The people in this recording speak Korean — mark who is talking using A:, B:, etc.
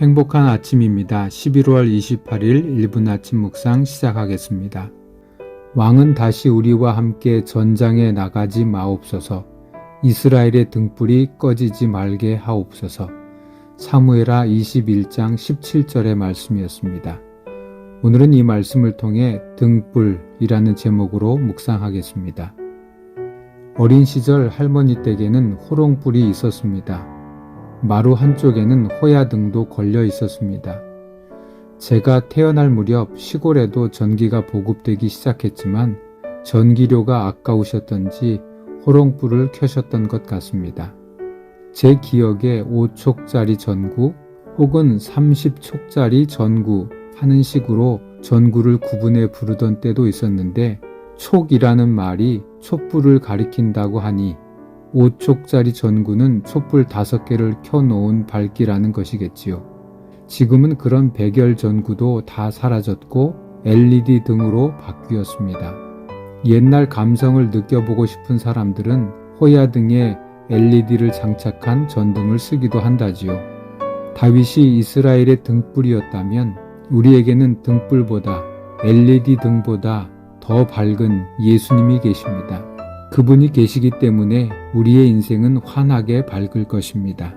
A: 행복한 아침입니다. 11월 28일 1분 아침 묵상 시작하겠습니다. 왕은 다시 우리와 함께 전장에 나가지 마옵소서. 이스라엘의 등불이 꺼지지 말게 하옵소서. 사무에라 21장 17절의 말씀이었습니다. 오늘은 이 말씀을 통해 등불이라는 제목으로 묵상하겠습니다. 어린 시절 할머니 댁에는 호롱불이 있었습니다. 마루 한쪽에는 호야 등도 걸려 있었습니다. 제가 태어날 무렵 시골에도 전기가 보급되기 시작했지만 전기료가 아까우셨던지 호롱불을 켜셨던 것 같습니다. 제 기억에 5촉짜리 전구 혹은 30촉짜리 전구 하는 식으로 전구를 구분해 부르던 때도 있었는데 촉이라는 말이 촛불을 가리킨다고 하니 5촉짜리 전구는 촛불 5개를 켜놓은 밝기라는 것이겠지요. 지금은 그런 백열 전구도 다 사라졌고 LED 등으로 바뀌었습니다. 옛날 감성을 느껴보고 싶은 사람들은 호야 등에 LED를 장착한 전등을 쓰기도 한다지요. 다윗이 이스라엘의 등불이었다면 우리에게는 등불보다 LED 등보다 더 밝은 예수님이 계십니다. 그분이 계시기 때문에 우리의 인생은 환하게 밝을 것입니다.